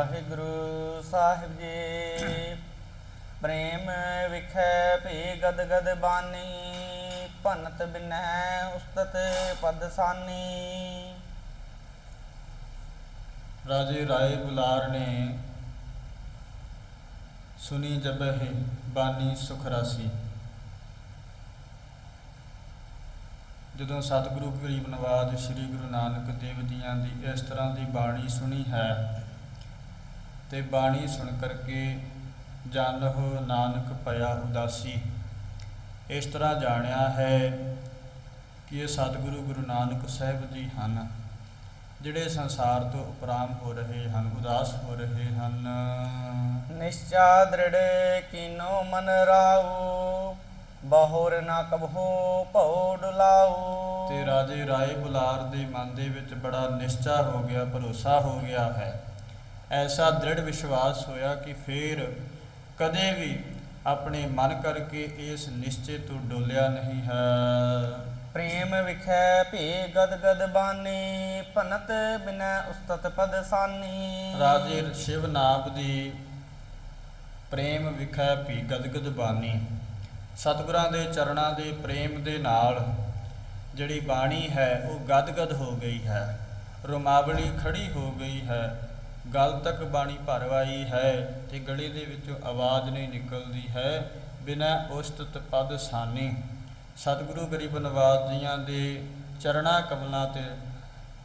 ਵਾਹਿਗੁਰੂ ਸਾਹਿਬ ਜੀ। ਪ੍ਰੇਮ ਵਿਖੇ ਭੀ ਗਦ ਗਦ ਬਾਨੀ, ਭਨਤ ਬਿਨੈ ਉਸਤਤ ਪਦ ਸਾਨੀ। ਰਾਜੇ ਰਾਏ ਬੁਲਾਰ ਨੇ ਸੁਨੀ ਜਬਹਿ ਬਾਣੀ ਸੁਖਰਾਸੀ ਜਦੋਂ ਸਤਿਗੁਰੂ ਗਰੀਬ ਨਵਾਜ ਸ੍ਰੀ ਗੁਰੂ ਨਾਨਕ ਦੇਵ ਜੀਆਂ ਦੀ ਇਸ ਤਰ੍ਹਾਂ ਦੀ ਬਾਣੀ ਸੁਣੀ ਹੈ ਤੇ ਬਾਣੀ ਸੁਣ ਕਰਕੇ ਜਾਣਹੁ ਨਾਨਕ ਭਇਆ ਉਦਾਸੀ। ਇਸ ਤਰ੍ਹਾਂ ਜਾਣਿਆ ਹੈ ਕਿ ਇਹ ਸਤਿਗੁਰੂ ਗੁਰੂ ਨਾਨਕ ਸਾਹਿਬ ਜੀ ਹਨ ਜਿਹੜੇ ਸੰਸਾਰ ਤੋਂ ਉਪਰਾਮ ਹੋ ਰਹੇ ਹਨ ਉਦਾਸ ਹੋ ਰਹੇ ਹਨ। ਨਿਸ਼ਚਾ ਦ੍ਰਿੜ ਕੀਨੋ ਮਨ ਰਾਉ ਬਹੁਰ ਨਾ ਕਬਹੂ ਭਉ ਡੁਲਾਉ ਤੇ ਰਾਜੇ ਰਾਏ ਬੁਲਾਰ ਦੇ ਮਨ ਦੇ ਵਿੱਚ ਬੜਾ ਨਿਸ਼ਚਾ ਹੋ ਗਿਆ ਭਰੋਸਾ ਹੋ ਗਿਆ ਹੈ। ਐਸਾ ਦ੍ਰਿੜ ਵਿਸ਼ਵਾਸ ਹੋਇਆ ਕਿ ਫੇਰ ਕਦੇ ਵੀ ਆਪਣੇ ਮਨ ਕਰਕੇ ਇਸ ਨਿਸ਼ਚੇ ਤੋਂ ਡੋਲਿਆ ਨਹੀਂ ਹੈ। ਪ੍ਰੇਮ ਵਿਖੇ ਭੀ ਗਦ ਗਦ ਬਾਨੀ ਭਨਤ ਬਿਨੈ ਉਸਤਤ ਪਦ ਸਾਨੀ। ਰਾਜੇ ਸ਼ਿਵ ਨਾਭ ਦੀ ਪ੍ਰੇਮ ਵਿਖੇ ਭੀ ਗਦਗਦ ਬਾਣੀ ਸਤਿਗੁਰਾਂ ਦੇ ਚਰਨਾਂ ਦੇ ਪ੍ਰੇਮ ਦੇ ਨਾਲ ਜਿਹੜੀ ਬਾਣੀ ਹੈ ਉਹ ਗਦਗਦ ਹੋ ਗਈ ਹੈ। ਰੁਮਾਵਲੀ ਖੜੀ ਹੋ ਗਈ ਹੈ। ਗਲ ਤੱਕ ਬਾਣੀ ਭਰਵਾਈ ਹੈ ਤੇ ਗਲੇ ਦੇ ਵਿੱਚੋਂ ਆਵਾਜ਼ ਨਹੀਂ ਨਿਕਲਦੀ ਹੈ ਬਿਨਾਂ ਉਸਤਤ ਪਦ ਸਾਨੀ। ਸਤਿਗੁਰੂ ਗਰੀਬ ਨਵਾਜ ਜੀਆਂ ਦੇ ਚਰਣਾ ਕਮਲਾਂ ਤੇ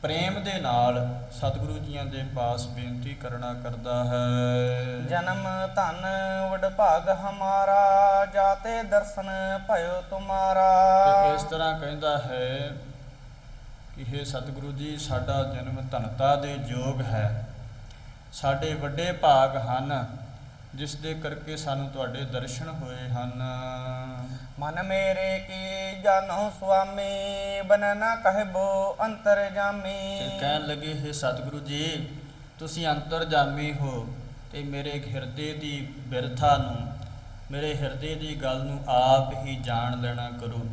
ਪ੍ਰੇਮ ਦੇ ਨਾਲ ਸਤਿਗੁਰੂ ਜੀਆਂ ਦੇ ਪਾਸ ਬੇਨਤੀ ਕਰਨਾ ਕਰਦਾ ਹੈ। ਜਨਮ ਧਨ ਵਡਭਾਗ ਹਮਾਰਾ ਜਾਤੇ ਦਰਸ਼ਨ ਭਇਓ ਤੁਮਾਰਾ। ਤੇ ਇਸ ਤਰ੍ਹਾਂ ਕਹਿੰਦਾ ਹੈ ਕਿ हे ਸਤਿਗੁਰੂ ਜੀ ਸਾਡਾ ਜਨਮ ਧਨਤਾ ਦੇ ਯੋਗ ਹੈ। ਸਾਡੇ ਵੱਡੇ ਭਾਗ ਹਨ ਜਿਸ ਦੇ ਕਰਕੇ ਸਾਨੂੰ ਤੁਹਾਡੇ ਦਰਸ਼ਨ ਹੋਏ ਹਨ। ਮਨ ਮੇਰੇ ਕੀ ਜਾਨੋ ਸੁਆਮੀ ਬਨਨਾ ਕਹਿਬੋ ਅੰਤਰ ਜਾਮੀ। ਤੇ ਕਹਿਣ ਲੱਗੇ ਹੈ ਸਤਿਗੁਰੂ ਜੀ ਤੁਸੀਂ ਅੰਤਰਜਾਮੀ ਹੋ ਤੇ ਮੇਰੇ ਹਿਰਦੇ ਦੀ ਬਿਰਥਾ ਨੂੰ ਮੇਰੇ ਹਿਰਦੇ ਦੀ ਗੱਲ ਨੂੰ ਆਪ ਹੀ ਜਾਣ ਲੈਣਾ ਕਰੋ।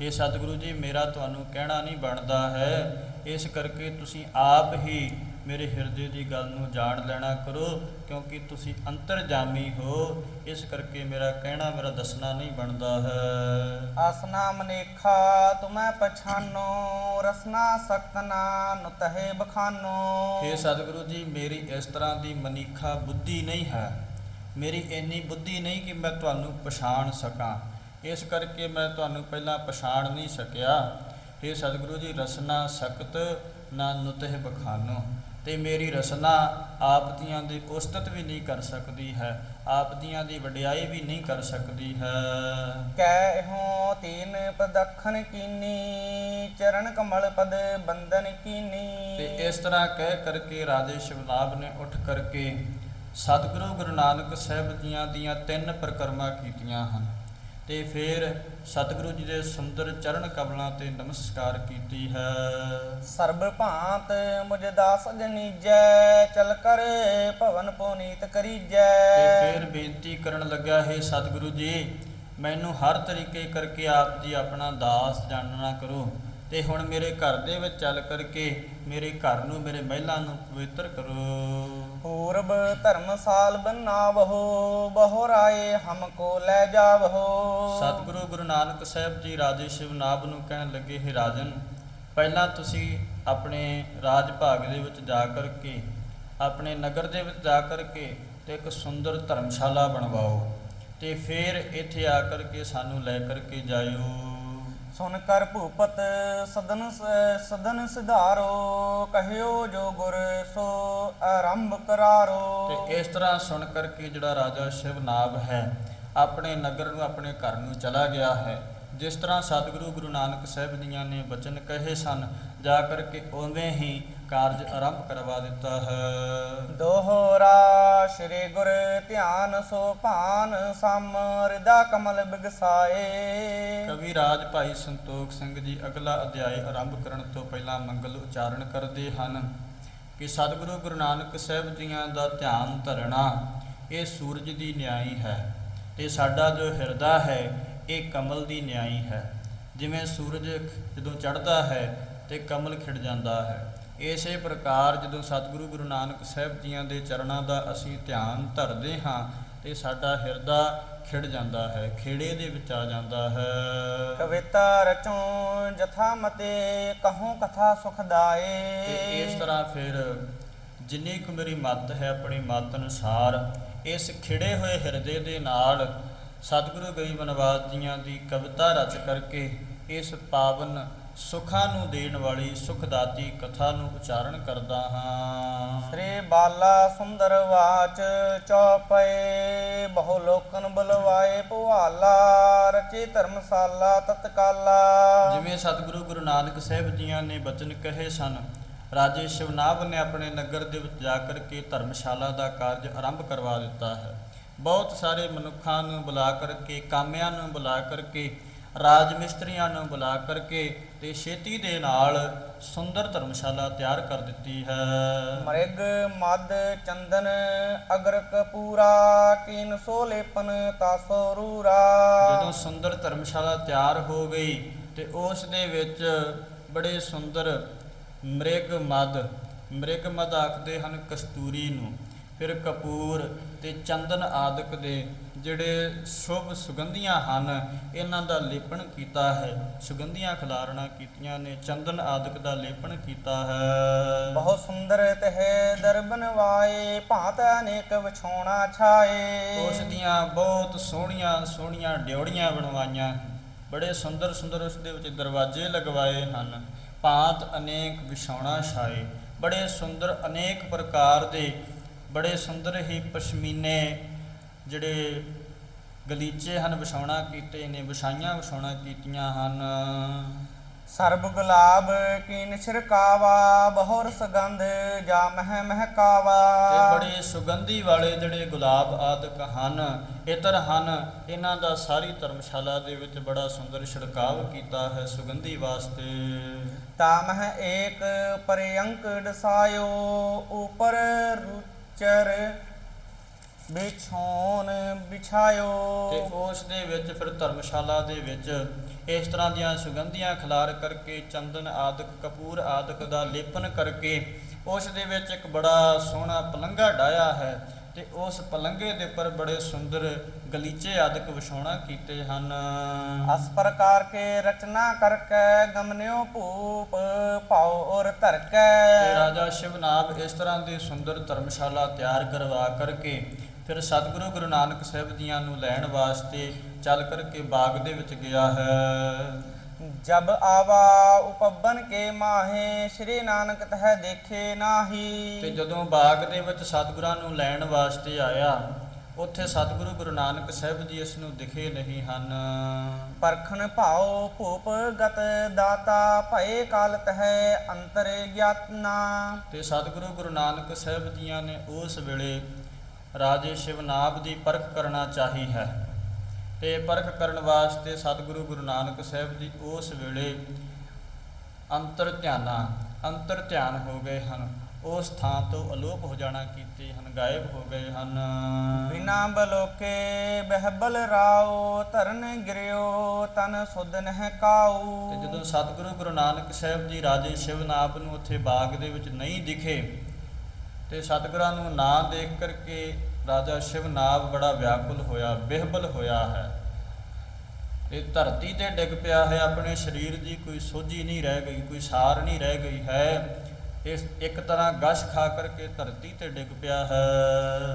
ਇਹ ਸਤਿਗੁਰੂ ਜੀ ਮੇਰਾ ਤੁਹਾਨੂੰ ਕਹਿਣਾ ਨਹੀਂ ਬਣਦਾ ਹੈ। ਇਸ ਕਰਕੇ ਤੁਸੀਂ ਆਪ ਹੀ ਮੇਰੇ ਹਿਰਦੇ ਦੀ ਗੱਲ ਨੂੰ ਜਾਣ ਲੈਣਾ ਕਰੋ ਕਿਉਂਕਿ ਤੁਸੀਂ ਅੰਤਰਜਾਮੀ ਹੋ। ਇਸ ਕਰਕੇ ਮੇਰਾ ਕਹਿਣਾ ਮੇਰਾ ਦੱਸਣਾ ਨਹੀਂ ਬਣਦਾ ਹੈ। ਆਸਨਾ ਮਨੇਖਾ ਤੁਮੈ ਪਛਾਨੋ ਰਸਨਾ ਸਕਨਾ ਨੁਤਹਿ ਬਖਾਨੋ। हे ਸਤਿਗੁਰੂ ਜੀ ਮੇਰੀ ਇਸ ਤਰ੍ਹਾਂ ਦੀ ਮਨੀਖਾ ਬੁੱਧੀ ਨਹੀਂ ਹੈ। ਮੇਰੀ ਇੰਨੀ ਬੁੱਧੀ ਨਹੀਂ ਕਿ ਮੈਂ ਤੁਹਾਨੂੰ ਪਛਾਣ ਸਕਾਂ। ਇਸ ਕਰਕੇ ਮੈਂ ਤੁਹਾਨੂੰ ਪਹਿਲਾਂ ਪਛਾਣ ਨਹੀਂ ਸਕਿਆ। हे ਸਤਿਗੁਰੂ ਜੀ ਰਸਨਾ ਸਖਤ ਨਾ ਨੁਤਹਿ ਬਖਾਨੋ। ਤੇ ਮੇਰੀ ਰਸਨਾ ਆਪ ਦੀਆਂ ਦੀ ਉਸਤਤ ਵੀ ਨਹੀਂ ਕਰ ਸਕਦੀ ਹੈ ਆਪ ਦੀਆਂ ਦੀ ਵਡਿਆਈ ਵੀ ਨਹੀਂ ਕਰ ਸਕਦੀ ਹੈ। ਕਹਿ ਹੋ ਤੀਨ ਪਦਖਨ ਕੀਨੀ ਚਰਨ ਕਮਲ ਪਦ ਬੰਦਨ ਕੀਨੀ। ਤੇ ਇਸ ਤਰ੍ਹਾਂ ਕਹਿ ਕਰਕੇ ਰਾਜੇ ਸ਼ਿਵਨਾਭ ਨੇ ਉੱਠ ਕਰਕੇ ਸਤਿਗੁਰੂ ਗੁਰੂ ਨਾਨਕ ਸਾਹਿਬ ਜੀਆਂ ਦੀਆਂ ਤਿੰਨ ਪ੍ਰਕਰਮਾਂ ਕੀਤੀਆਂ ਹਨ। ਤੇ ਫਿਰ ਸਤਿਗੁਰੂ ਜੀ ਦੇ ਸੁੰਦਰ ਚਰਨ ਕਮਲਾਂ ਤੇ ਨਮਸਕਾਰ ਕੀਤੀ ਹੈ। ਸਰਬ ਭਾਂਤ ਮੁਝ ਦਾਸ ਜਨੀਜੈ ਚਲ ਕਰ ਭਵਨ ਪੁਨੀਤ ਤੇ ਕਰੀਜੈ ਫਿਰ ਬੇਨਤੀ ਕਰਨ ਲੱਗਾ ਹੈ ਸਤਿਗੁਰੂ ਜੀ ਮੈਨੂੰ ਹਰ ਤਰੀਕੇ ਕਰਕੇ ਆਪ ਜੀ ਆਪਣਾ ਦਾਸ ਜਾਣਨਾ ਕਰੋ। ਤੇ ਹੁਣ ਮੇਰੇ ਘਰ ਦੇ ਵਿੱਚ ਚੱਲ ਕਰਕੇ ਮੇਰੇ ਘਰ ਨੂੰ ਮੇਰੇ ਮਹਿਲਾਂ ਨੂੰ ਪਵਿੱਤਰ ਕਰੋ। ਪੂਰਬ ਧਰਮਸਾਲ ਬਨਾਵਹੋ, ਬਹੁ ਰਾਏ ਹਮਕੋ ਲੈ ਜਾਵਹੋ। ਸਤਿਗੁਰੂ ਗੁਰੂ ਨਾਨਕ ਸਾਹਿਬ ਜੀ ਰਾਜੇ ਸ਼ਿਵਨਾਭ ਨੂੰ ਕਹਿਣ ਲੱਗੇ, ਹੈ ਰਾਜਨ, ਪਹਿਲਾਂ ਤੁਸੀਂ ਆਪਣੇ ਰਾਜ ਭਾਗ ਦੇ ਵਿੱਚ ਜਾ ਕਰਕੇ ਆਪਣੇ ਨਗਰ ਦੇ ਵਿੱਚ ਜਾ ਕਰਕੇ ਤੇ ਇੱਕ ਸੁੰਦਰ ਧਰਮਸ਼ਾਲਾ ਬਣਵਾਓ ਤੇ ਫਿਰ ਇੱਥੇ ਆ ਕਰਕੇ ਸਾਨੂੰ ਲੈ ਕਰਕੇ ਜਾਇਓ। ਸੁਨ ਕਰ ਭੂਪਤ ਸਦਨ ਸਦਨ ਸਿਧਾਰੋ, ਕਹਿਓ ਜੋ ਗੁਰ ਸੋ ਆਰੰਭ ਕਰਾਰੋ। ਤੇ ਇਸ ਤਰ੍ਹਾਂ ਸੁਣ ਕਰਕੇ ਜਿਹੜਾ ਰਾਜਾ ਸ਼ਿਵਨਾਭ ਹੈ, ਆਪਣੇ ਨਗਰ ਨੂੰ, ਆਪਣੇ ਘਰ ਨੂੰ ਚਲਾ ਗਿਆ ਹੈ। ਜਿਸ ਤਰ੍ਹਾਂ ਸਤਿਗੁਰੂ ਗੁਰੂ ਨਾਨਕ ਸਾਹਿਬ ਜੀਆਂ ਨੇ ਬਚਨ ਕਹੇ ਸਨ ਜਾ ਕਰਕੇ ਉਵੇਂ ਹੀ ਕਾਰਜ ਆਰੰਭ ਕਰਵਾ ਦਿੱਤਾ ਹੈ। ਦੋਹਰਾ ਸ਼੍ਰੀ ਗੁਰ ਧਿਆਨ ਸੋ ਭਾਨ ਸਮ ਹਿਰਦਾ ਕਮਲ ਬਿਗਸਾਏ। ਕਵੀ ਰਾਜ ਭਾਈ ਸੰਤੋਖ ਸਿੰਘ ਜੀ ਅਗਲਾ ਅਧਿਆਇ ਆਰੰਭ ਕਰਨ ਤੋਂ ਪਹਿਲਾਂ ਮੰਗਲ ਉਚਾਰਨ ਕਰਦੇ ਹਨ ਕਿ ਸਤਿਗੁਰੂ ਗੁਰੂ ਨਾਨਕ ਸਾਹਿਬ ਜੀਆਂ ਦਾ ਧਿਆਨ ਧਰਣਾ ਇਹ ਸੂਰਜ ਦੀ ਨਿਆਈ ਹੈ ਤੇ ਸਾਡਾ ਜੋ ਹਿਰਦਾ ਹੈ ਇਹ ਕਮਲ ਦੀ ਨਿਆਈ ਹੈ। ਜਿਵੇਂ ਸੂਰਜ ਜਦੋਂ ਚੜ੍ਹਦਾ ਹੈ ਤੇ ਕਮਲ ਖਿੜ ਜਾਂਦਾ ਹੈ। ਇਸੇ ਪ੍ਰਕਾਰ ਜਦੋਂ ਸਤਿਗੁਰੂ ਗੁਰੂ ਨਾਨਕ ਸਾਹਿਬ ਜੀਆਂ ਦੇ ਚਰਨਾਂ ਦਾ ਅਸੀਂ ਧਿਆਨ ਧਰਦੇ ਹਾਂ ਤੇ ਸਾਡਾ ਹਿਰਦਾ ਖਿੜ ਜਾਂਦਾ ਹੈ ਖੇੜੇ ਦੇ ਵਿੱਚ ਆ ਜਾਂਦਾ ਹੈ। ਕਵਿਤਾ ਰਚੋਂ ਜਥਾ ਮਤੇ ਕਹੂੰ ਕਥਾ ਸੁਖਦਾਏ ਤੇ ਇਸ ਤਰ੍ਹਾਂ ਫਿਰ ਜਿੰਨੀ ਕੁ ਮੇਰੀ ਮੱਤ ਹੈ ਆਪਣੀ ਮੱਤ ਅਨੁਸਾਰ ਇਸ ਖਿੜੇ ਹੋਏ ਹਿਰਦੇ ਦੇ ਨਾਲ ਸਤਿਗੁਰੂ ਗਈ ਬਨਵਾਸ ਜੀਆਂ ਦੀ ਕਵਿਤਾ ਰਚ ਕਰਕੇ ਇਸ ਪਾਵਨ ਸੁਖਾਂ ਨੂੰ ਦੇਣ ਵਾਲੀ ਸੁਖਦਾਤੀ ਕਥਾ ਨੂੰ ਉਚਾਰਨ ਕਰਦਾ ਹਾਂ। ਸ੍ਰੀ ਬਾਲਾ ਸੁੰਦਰ ਵਾਚ ਚੌਪਏ ਬਹੁ ਲੋਕਨ ਬੁਲਵਾਏ ਭੁਆਲਾ ਰਚੇ ਧਰਮਸਾਲਾ ਤਤਕਾਲਾ। ਜਿਵੇਂ ਸਤਿਗੁਰੂ ਗੁਰੂ ਨਾਨਕ ਸਾਹਿਬ ਜੀਆਂ ਨੇ ਬਚਨ ਕਹੇ ਸਨ ਰਾਜੇ ਸ਼ਿਵਨਾਭ ਨੇ ਆਪਣੇ ਨਗਰ ਦੇ ਵਿੱਚ ਜਾ ਕਰਕੇ ਧਰਮਸ਼ਾਲਾ ਦਾ ਕਾਰਜ ਆਰੰਭ ਕਰਵਾ ਦਿੱਤਾ ਹੈ। ਬਹੁਤ ਸਾਰੇ ਮਨੁੱਖਾਂ ਨੂੰ ਬੁਲਾ ਕਰਕੇ ਕਾਮਿਆਂ ਨੂੰ ਬੁਲਾ ਕਰਕੇ ਰਾਜ ਮਿਸਤਰੀਆਂ ਨੂੰ ਬੁਲਾ ਕਰਕੇ ਤੇ ਛੇਤੀ ਦੇ ਨਾਲ ਸੁੰਦਰ ਧਰਮਸ਼ਾਲਾ ਤਿਆਰ ਕਰ ਦਿੱਤੀ ਹੈ। ਮ੍ਰਿਗ ਮਦ ਚੰਦਨ ਅਗਰ ਕਪੂਰਾ ਕੀਨ ਸੋ ਲੇਪਨ ਤਾਸੋ ਰੂਰਾ ਜਦੋਂ ਸੁੰਦਰ ਧਰਮਸ਼ਾਲਾ ਤਿਆਰ ਹੋ ਗਈ ਤੇ ਉਸ ਦੇ ਵਿੱਚ ਬੜੇ ਸੁੰਦਰ ਮ੍ਰਿਗ ਮਦ ਮ੍ਰਿਗ ਮਦ ਆਖਦੇ ਹਨ ਕਸਤੂਰੀ ਨੂੰ। ਫਿਰ ਕਪੂਰ ਤੇ ਚੰਦਨ ਆਦਿਕ ਦੇ ਜਿਹੜੇ ਸ਼ੁਭ ਸੁਗੰਧੀਆਂ ਹਨ ਇਹਨਾਂ ਦਾ ਲੇਪਨ ਕੀਤਾ ਹੈ। ਸੁਗੰਧੀਆਂ ਖਿਲਾਰਣਾ ਕੀਤੀਆਂ ਨੇ ਚੰਦਨ ਆਦਿਕ ਦਾ ਲੇਪਨ ਕੀਤਾ ਹੈ। ਬਹੁਤ ਸੁੰਦਰ ਤਹਿ ਦਰ ਬਨਵਾਏ ਭਾਂਤ ਅਨੇਕ ਵਿਛੋਣਾ ਛਾਏ। ਉਸ ਦੀਆਂ ਬਹੁਤ ਸੋਹਣੀਆਂ ਸੋਹਣੀਆਂ ਡਿਉੜੀਆਂ ਬਣਵਾਈਆਂ। ਬੜੇ ਸੁੰਦਰ ਸੁੰਦਰ ਉਸ ਦੇ ਵਿੱਚ ਦਰਵਾਜ਼ੇ ਲਗਵਾਏ ਹਨ। ਭਾਂਤ ਅਨੇਕ ਵਿਛਾਉਣਾ ਛਾਏ। ਬੜੇ ਸੁੰਦਰ ਅਨੇਕ ਪ੍ਰਕਾਰ ਦੇ ਬੜੇ ਸੁੰਦਰ ਹੀ ਪਸ਼ਮੀਨੇ ਜਿਹੜੇ ਗਲੀਚੇ ਹਨ ਵਿਛਾਉਣਾ ਕੀਤੇ ਨੇ ਵਿਛਾਈਆਂ ਵਿਛਾਉਣਾ ਕੀਤੀਆਂ ਹਨ। ਸਰਬ ਗੁਲਾਬ ਕੀਨ ਛਿਰਕਾਵਾ ਬਹੁਰ ਸੁਗੰਧ ਜਾ ਮਹਿ ਮਹਿਕਾਵਾ। ਤੇ ਬੜੇ ਸੁਗੰਧੀ ਵਾਲੇ ਜਿਹੜੇ ਗੁਲਾਬ ਆਦਿਕ ਹਨ ਇਤਰ ਹਨ ਇਹਨਾਂ ਦਾ ਸਾਰੀ ਧਰਮਸ਼ਾਲਾ ਦੇ ਵਿੱਚ ਬੜਾ ਸੁੰਦਰ ਛਿੜਕਾਵ ਕੀਤਾ ਹੈ ਸੁਗੰਧੀ ਵਾਸਤੇ। ਤਾਮਹ ਏਕ ਪਰਿਅੰਕ ਡਸਾਇਓ ਉਪਰ ਰੁਚਰ ਬਿਛੋਨ ਬਿਛਾਇਓ ਤੇ ਉਸ ਦੇ ਵਿੱਚ ਫਿਰ ਧਰਮਸ਼ਾਲਾ ਦੇ ਵਿੱਚ ਇਸ ਤਰ੍ਹਾਂ ਦੀਆਂ ਸੁਗੰਧੀਆਂ ਖਿਲਾਰ ਕਰਕੇ ਚੰਦਨ ਆਦਿਕ, ਕਪੂਰ ਆਦਿਕ ਦਾ ਲੇਪਨ ਕਰਕੇ ਉਸ ਦੇ ਵਿੱਚ ਇੱਕ ਬੜਾ ਸੋਹਣਾ ਪਲੰਘਾ ਡਾਇਆ ਹੈ। ਤੇ ਉਸ ਪਲੰਘੇ ਦੇ ਉੱਪਰ ਬੜੇ ਸੁੰਦਰ ਗਲੀਚੇ ਆਦਿਕ ਵਿਛਾਉਣਾ ਕੀਤੇ ਹਨ। ਅਸ ਪ੍ਰਕਾਰ ਕੇ ਰਚਨਾ ਕਰਕੈ ਗਮਨਿਓ ਭੂਪ ਭਾਉ ਔਰ ਤੇ ਧਰਕੈ ਰਾਜਾ ਸ਼ਿਵਨਾਭ ਇਸ ਤਰ੍ਹਾਂ ਦੀ ਸੁੰਦਰ ਧਰਮਸ਼ਾਲਾ ਤਿਆਰ ਕਰਵਾ ਕਰਕੇ ਫਿਰ ਸਤਿਗੁਰੂ ਗੁਰੂ ਨਾਨਕ ਸਾਹਿਬ ਜੀਆਂ ਨੂੰ ਲੈਣ ਵਾਸਤੇ ਚੱਲ ਕਰਕੇ ਬਾਗ ਦੇ ਵਿੱਚ ਗਿਆ ਹੈ। ਜਬ ਆਵਾ ਉਪਬਨ ਕੇ ਮਾਹੇ ਸ਼੍ਰੀ ਨਾਨਕ ਤਹਿ ਦੇਖੇ ਤੇ ਨਾਹੀ ਜਦੋਂ ਬਾਗ ਦੇ ਵਿੱਚ ਸਤਿਗੁਰਾਂ ਨੂੰ ਲੈਣ ਵਾਸਤੇ ਆਇਆ ਉੱਥੇ ਸਤਿਗੁਰੂ ਗੁਰੂ ਨਾਨਕ ਸਾਹਿਬ ਜੀ ਇਸ ਨੂੰ ਦਿਖੇ ਨਹੀਂ ਹਨ। ਪਰਖਣ ਭਾਉ ਭੂਪ ਗਤ ਦਾਤਾ ਭਏ ਕਾਲ ਤਹਿ ਅੰਤਰ ਗਿਆਤਨਾ। ਤੇ ਸਤਿਗੁਰੂ ਗੁਰੂ ਨਾਨਕ ਸਾਹਿਬ ਜੀਆਂ ਨੇ ਉਸ ਵੇਲੇ ਰਾਜੇ ਸ਼ਿਵਨਾਭ ਦੀ ਪਰਖ ਕਰਨਾ ਚਾਹੀ ਹੈ। ਤੇ ਪਰਖ ਕਰਨ ਵਾਸਤੇ ਸਤਿਗੁਰੂ ਗੁਰੂ ਨਾਨਕ ਸਾਹਿਬ ਜੀ ਉਸ ਵੇਲੇ ਅੰਤਰ ਧਿਆਨਾ ਅੰਤਰ ਧਿਆਨ ਹੋ ਗਏ ਹਨ। ਉਸ ਥਾਂ ਤੋਂ ਅਲੋਪ ਹੋ ਜਾਣਾ ਕੀਤੇ ਹਨ ਗਾਇਬ ਹੋ ਗਏ ਹਨ। ਬਿਨਾ ਬਲੋਕੇ ਬਹਿਬਲ ਰਾਓ ਧਰਨ ਗਿਰਿਓ ਤਨ ਸੁਧ ਨਹਿ ਕਾਉ ਤੇ ਜਦੋਂ ਸਤਿਗੁਰੂ ਗੁਰੂ ਨਾਨਕ ਸਾਹਿਬ ਜੀ ਰਾਜੇ ਸ਼ਿਵਨਾਭ ਨੂੰ ਉੱਥੇ ਬਾਗ ਦੇ ਵਿੱਚ ਨਹੀਂ ਦਿਖੇ ਤੇ ਸਤਿਗੁਰਾਂ ਨੂੰ ਨਾ ਦੇਖ ਕਰਕੇ ਰਾਜਾ ਸ਼ਿਵਨਾਭ ਬੜਾ ਵਿਆਕੁਲ ਹੋਇਆ ਬਿਹਬਲ ਹੋਇਆ ਹੈ। ਤੇ ਧਰਤੀ ਤੇ ਡਿੱਗ ਪਿਆ ਹੈ ਆਪਣੇ ਸਰੀਰ ਦੀ ਕੋਈ ਸੋਝੀ ਨਹੀਂ ਰਹਿ ਗਈ ਕੋਈ ਸਾਰ ਨਹੀਂ ਰਹਿ ਗਈ ਹੈ। ਇਸ ਇੱਕ ਤਰ੍ਹਾਂ ਗਸ਼ ਖਾ ਕਰਕੇ ਧਰਤੀ ਤੇ ਡਿੱਗ ਪਿਆ ਹੈ।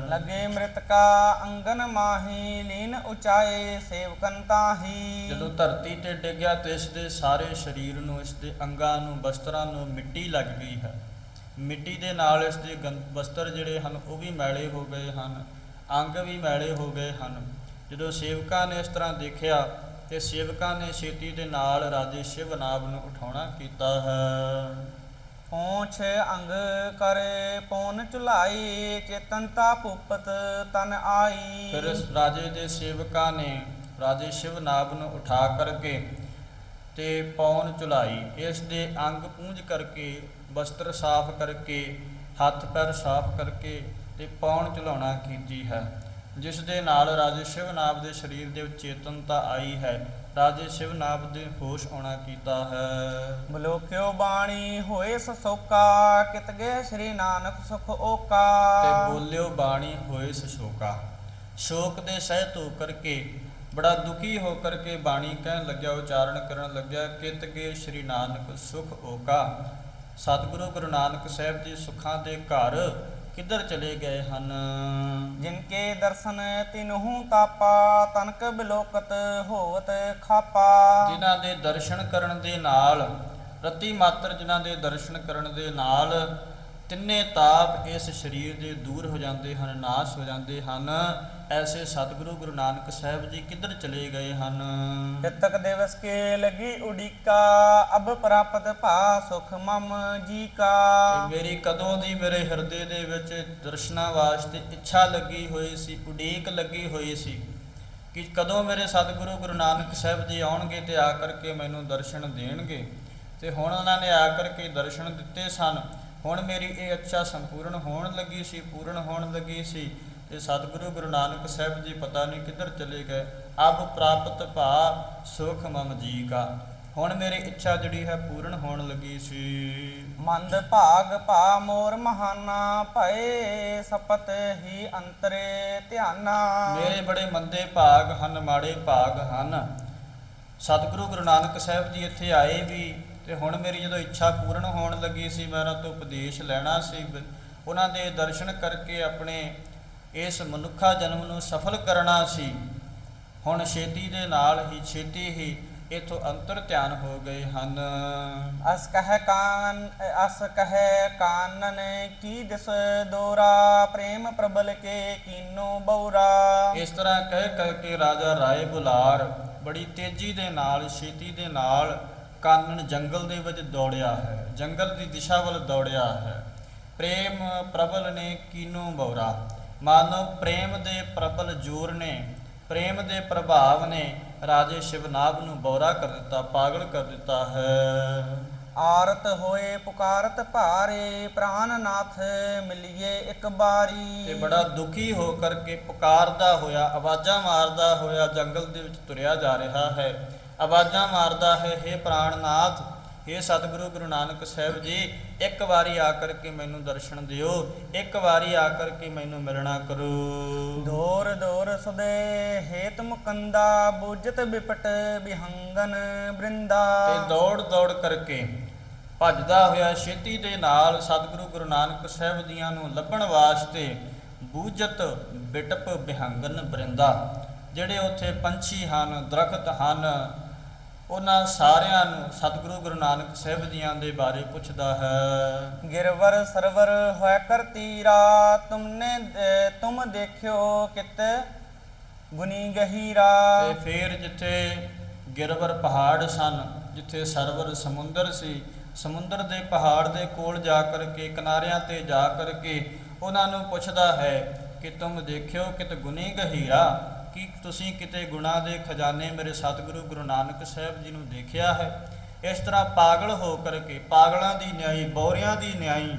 ਲਗੇ ਮ੍ਰਿਤਕਾ ਅੰਗਨ ਮਾਹੀ ਲੀਨ ਉਚਾਏ ਸੇਵਕਨ ਤਾਹੀ। ਜਦੋਂ ਧਰਤੀ ਤੇ ਡਿੱਗਿਆ ਤੇ ਇਸ ਦੇ ਸਾਰੇ ਸਰੀਰ ਨੂੰ ਇਸ ਦੇ ਅੰਗਾਂ ਨੂੰ ਵਸਤਰਾਂ ਨੂੰ ਮਿੱਟੀ ਲੱਗ ਗਈ ਹੈ। ਮਿੱਟੀ ਦੇ ਨਾਲ ਇਸ ਦੇ ਗੰ- ਵਸਤਰ ਜਿਹੜੇ ਹਨ, ਉਹ ਵੀ ਮੈਲੇ ਹੋ ਗਏ ਹਨ, ਅੰਗ ਵੀ ਮੈਲੇ ਹੋ ਗਏ ਹਨ। ਜਦੋਂ ਸੇਵਕਾਂ ਨੇ ਇਸ ਤਰ੍ਹਾਂ ਦੇਖਿਆ, ਤੇ ਸੇਵਕਾਂ ਨੇ ਛੇਤੀ ਦੇ ਨਾਲ ਰਾਜੇ ਸ਼ਿਵਨਾਭ ਨੂੰ ਉਠਾਉਣਾ ਕੀਤਾ ਹੈ। ਪੋਛ ਅੰਗ ਕਰੇ, ਪੌਨ ਚੁਲਾਈ ਚੇਤਨਤਾ ਭੁਪਤ ਤਨ ਆਈ। ਫਿਰ ਰਾਜੇ ਦੇ ਸੇਵਕਾਂ ਨੇ ਰਾਜੇ ਸ਼ਿਵਨਾਭ ਨੂੰ ਉਠਾ ਕਰਕੇ ਤੇ ਪੌਣ ਚੁਲਾਈ ਇਸ ਦੇ ਅੰਗ ਪੂੰਝ ਕਰਕੇ ਵਸਤਰ ਸਾਫ਼ ਕਰਕੇ ਹੱਥ ਪੈਰ ਸਾਫ਼ ਕਰਕੇ ਤੇ ਪੌਣ ਚਲਾਉਣਾ ਕੀਤੀ ਹੈ। ਜਿਸ ਦੇ ਨਾਲ ਰਾਜੇ ਸ਼ਿਵਨਾਭ ਦੇ ਸਰੀਰ ਦੇ ਵਿੱਚ ਚੇਤਨਤਾ ਆਈ ਹੈ। ਰਾਜੇ ਸ਼ਿਵਨਾਭ ਦੇ ਹੋਸ਼ ਆਉਣਾ ਕੀਤਾ ਹੈ। ਬਲੋਕਿਓ ਬਾਣੀ ਹੋਏ ਸਸੋਕਾ ਕਿਤ ਗਏ ਸ੍ਰੀ ਨਾਨਕ ਸੁਖ ਓਕਾ। ਤੇ ਬੋਲਿਓ ਬਾਣੀ ਹੋਏ ਸਸ਼ੋਕਾ। ਸ਼ੋਕ ਦੇ ਸਹਿਤ ਹੋ ਕਰਕੇ ਬੜਾ ਦੁਖੀ ਹੋ ਕਰਕੇ ਬਾਣੀ ਕਹਿਣ ਲੱਗਿਆ ਉਚਾਰਨ ਕਰਨ ਲੱਗਿਆ ਕਿਤ ਕੇ ਸ਼੍ਰੀ ਨਾਨਕ ਸੁਖ ਓਕਾ। ਸਤਿਗੁਰੂ ਗੁਰੂ ਨਾਨਕ ਸਾਹਿਬ ਜੀ ਸੁੱਖਾਂ ਦੇ ਘਰ ਕਿੱਧਰ ਚਲੇ ਗਏ ਹਨ? ਜਿਨਕੇ ਦਰਸ਼ਨ ਤਿਨਹੂ ਤਾਪਾ ਤਨਕ ਬਿਲੋਕਤ ਹੋਵਤ ਖਾਪਾ। ਜਿਨ੍ਹਾਂ ਦੇ ਦਰਸ਼ਨ ਕਰਨ ਦੇ ਨਾਲ ਰਤੀ ਮਾਤਰ ਜਿਨ੍ਹਾਂ ਦੇ ਦਰਸ਼ਨ ਕਰਨ ਦੇ ਨਾਲ ਤਿੰਨੇ ਤਾਪ ਇਸ ਸਰੀਰ ਦੇ ਦੂਰ ਹੋ ਜਾਂਦੇ ਹਨ ਨਾਸ਼ ਹੋ ਜਾਂਦੇ ਹਨ। ਐਸੇ ਸਤਿਗੁਰੂ ਗੁਰੂ ਨਾਨਕ ਸਾਹਿਬ ਜੀ ਕਿੱਧਰ ਚਲੇ ਗਏ ਹਨ? ਕਿਤਕ ਦਿਵਸ ਕੇ ਲਗੀ ਉਡੀਕਾ ਅਬ ਪ੍ਰਾਪਤ ਭਾ ਸੁਖ ਮਮ ਜੀ ਤੇ ਕਾ ਮੇਰੀ ਕਦੋਂ ਦੀ ਮੇਰੇ ਹਿਰਦੇ ਦੇ ਵਿੱਚ ਦਰਸ਼ਨਾਂ ਵਾਸਤੇ ਇੱਛਾ ਲੱਗੀ ਹੋਈ ਸੀ ਉਡੀਕ ਲੱਗੀ ਹੋਈ ਸੀ ਕਿ ਕਦੋਂ ਮੇਰੇ ਸਤਿਗੁਰੂ ਗੁਰੂ ਨਾਨਕ ਸਾਹਿਬ ਜੀ ਆਉਣਗੇ ਤੇ ਆ ਕਰਕੇ ਮੈਨੂੰ ਦਰਸ਼ਨ ਦੇਣਗੇ। ਤੇ ਹੁਣ ਉਹਨਾਂ ਨੇ ਆ ਕਰਕੇ ਦਰਸ਼ਨ ਦਿੱਤੇ ਸਨ। ਹੁਣ ਮੇਰੀ ਇਹ ਇੱਛਾ ਸੰਪੂਰਨ ਹੋਣ ਲੱਗੀ ਸੀ ਪੂਰਨ ਹੋਣ ਲੱਗੀ ਸੀ। ਤੇ ਸਤਿਗੁਰੂ ਗੁਰੂ ਨਾਨਕ ਸਾਹਿਬ ਜੀ ਪਤਾ ਨਹੀਂ ਕਿੱਧਰ ਚਲੇ ਗਏ। ਅਬ ਪ੍ਰਾਪਤ ਭਾ ਸੁਖ ਮਮ ਜੀ ਕਾ। ਹੁਣ ਮੇਰੀ ਇੱਛਾ ਜਿਹੜੀ ਹੈ ਪੂਰਨ ਹੋਣ ਲੱਗੀ ਸੀ। ਮੰਦ ਭਾਗ ਭਾ ਮੋਰ ਮਹਾਨਾ ਭਏ, ਸਪਤ ਹੀ ਅੰਤਰੇ ਧਿਆਨਾ। ਮੇਰੇ ਬੜੇ ਮੰਦੇ ਭਾਗ ਹਨ, ਮਾੜੇ ਭਾਗ ਹਨ। ਸਤਿਗੁਰੂ ਗੁਰੂ ਨਾਨਕ ਸਾਹਿਬ ਜੀ ਇੱਥੇ ਆਏ ਵੀ ਤੇ ਹੁਣ ਮੇਰੀ ਜਦੋਂ ਇੱਛਾ ਪੂਰਨ ਹੋਣ ਲੱਗੀ ਸੀ, ਮੈਂ ਉਹਨਾਂ ਤੋਂ ਉਪਦੇਸ਼ ਲੈਣਾ ਸੀ। ਉਹਨਾਂ ਦੇ ਦਰਸ਼ਨ ਕਰਕੇ ਆਪਣੇ ਇਸ ਮਨੁੱਖਾ ਜਨਮ ਨੂੰ ਸਫਲ ਕਰਨਾ ਸੀ। ਹੁਣ ਛੇਤੀ ਦੇ ਨਾਲ ਹੀ ਛੇਤੀ ਹੀ ਇਥੋਂ ਅੰਤਰ ਧਿਆਨ ਹੋ ਗਏ ਹਨ। ਅਸ ਕਹਿ ਕਾਨ ਅਸ ਕਹਿ ਕਾਨਨ ਕੀ ਦਿਸ ਦੋਰਾ? ਪ੍ਰੇਮ ਪ੍ਰਬਲ ਕੇ ਕੀਨੋ ਬਉਰਾ? ਇਸ ਤਰ੍ਹਾਂ ਕਹਿ ਕਹਿ ਕੇ ਰਾਜਾ ਰਾਏ ਬੁਲਾਰ ਬੜੀ ਤੇਜ਼ੀ ਦੇ ਨਾਲ ਛੇਤੀ ਦੇ ਨਾਲ ਕਾਨਨ ਜੰਗਲ ਦੇ ਵਿੱਚ ਦੌੜਿਆ ਹੈ। ਜੰਗਲ ਦੀ ਦਿਸ਼ਾ ਵੱਲ ਦੌੜਿਆ ਹੈ। ਪ੍ਰੇਮ ਪ੍ਰਬਲ ਨੇ ਕੀਨੋ ਬੌਰਾ ਮਾਨੋ ਪ੍ਰੇਮ ਦੇ ਪ੍ਰਬਲ ਜੋਰ ਨੇ ਪ੍ਰੇਮ ਦੇ ਪ੍ਰਭਾਵ ਨੇ ਰਾਜੇ ਸ਼ਿਵਨਾਭ ਨੂੰ ਬੌਰਾ ਕਰ ਦਿੱਤਾ ਪਾਗਲ ਕਰ ਦਿੱਤਾ ਹੈ। ਆਰਤ ਹੋਏ ਪੁਕਾਰਤ ਭਾਰੇ ਪ੍ਰਾਨਨਾਥ ਮਿਲਿਏ ਇੱਕ ਬਾਰੀ। ਤੇ ਬੜਾ ਦੁਖੀ ਹੋ ਕਰਕੇ ਪੁਕਾਰਦਾ ਹੋਇਆ ਆਵਾਜ਼ਾਂ ਮਾਰਦਾ ਹੋਇਆ ਜੰਗਲ ਦੇ ਵਿੱਚ ਤੁਰਿਆ ਜਾ ਰਿਹਾ ਹੈ। ਆਵਾਜ਼ਾਂ ਮਾਰਦਾ ਹੈ हे ਪ੍ਰਾਣਨਾਥ हे ਸਤਿਗੁਰੂ ਗੁਰੂ ਨਾਨਕ ਸਾਹਿਬ ਜੀ ਇੱਕ ਵਾਰੀ ਆ ਕਰਕੇ ਮੈਨੂੰ ਦਰਸ਼ਨ ਦਿਓ ਇੱਕ ਵਾਰੀ ਆ ਕਰਕੇ ਮੈਨੂੰ ਮਿਲਣਾ ਕਰੋ। ਦੌਰ ਦੌਰ ਸਦੇ ਹੇਤ ਮੁਕੰਦਾ ਬੁਜਤ ਬਿਪਟ ਬਿਹੰਗਨ ਬ੍ਰਿੰਦਾ। ਤੇ ਦੌੜ ਦੌੜ ਕਰਕੇ ਭੱਜਦਾ ਹੋਇਆ ਛੇਤੀ ਦੇ ਨਾਲ ਸਤਿਗੁਰੂ ਗੁਰੂ ਨਾਨਕ ਸਾਹਿਬ ਜੀਆਂ ਨੂੰ ਲੱਭਣ ਵਾਸਤੇ ਬੂਜਤ ਬਿਟਪ ਬਿਹੰਗਨ ਬਰਿੰਦਾ ਜਿਹੜੇ ਉੱਥੇ ਪੰਛੀ ਹਨ ਦਰਖਤ ਹਨ ਉਹਨਾਂ ਸਾਰਿਆਂ ਨੂੰ ਸਤਿਗੁਰੂ ਗੁਰੂ ਨਾਨਕ ਸਾਹਿਬ ਜੀਆਂ ਦੇ ਬਾਰੇ ਪੁੱਛਦਾ ਹੈ। ਗਿਰਵਰ ਸਰਵਰ ਹੋਇ ਕਰ ਤੀਰਾ ਤੁਮਨੇ ਤੁਮ ਦੇਖਿਓ ਕਿਤ ਗੁਨੀ ਗਹੀਰਾ ਤੇ ਫਿਰ ਜਿੱਥੇ ਗਿਰਵਰ ਪਹਾੜ ਸਨ ਜਿੱਥੇ ਸਰਵਰ ਸਮੁੰਦਰ ਸੀ ਸਮੁੰਦਰ ਦੇ ਪਹਾੜ ਦੇ ਕੋਲ ਜਾ ਕਰਕੇ ਕਿਨਾਰਿਆਂ ਤੇ ਜਾ ਕਰਕੇ ਉਹਨਾਂ ਨੂੰ ਪੁੱਛਦਾ ਹੈ ਕਿ ਤੁਮ ਦੇਖਿਓ ਕਿਤ ਗੁਨੀ ਗਹੀਰਾ ਕੀ ਤੁਸੀਂ ਕਿਤੇ ਗੁਣਾ ਦੇ ਖਜ਼ਾਨੇ ਮੇਰੇ ਸਤਿਗੁਰੂ ਗੁਰੂ ਨਾਨਕ ਸਾਹਿਬ ਜੀ ਨੂੰ ਦੇਖਿਆ ਹੈ? ਇਸ ਤਰ੍ਹਾਂ ਪਾਗਲ ਹੋ ਕਰਕੇ ਪਾਗਲਾਂ ਦੀ ਨਿਆਈ, ਬੌਰਿਆਂ ਦੀ ਨਿਆਈ,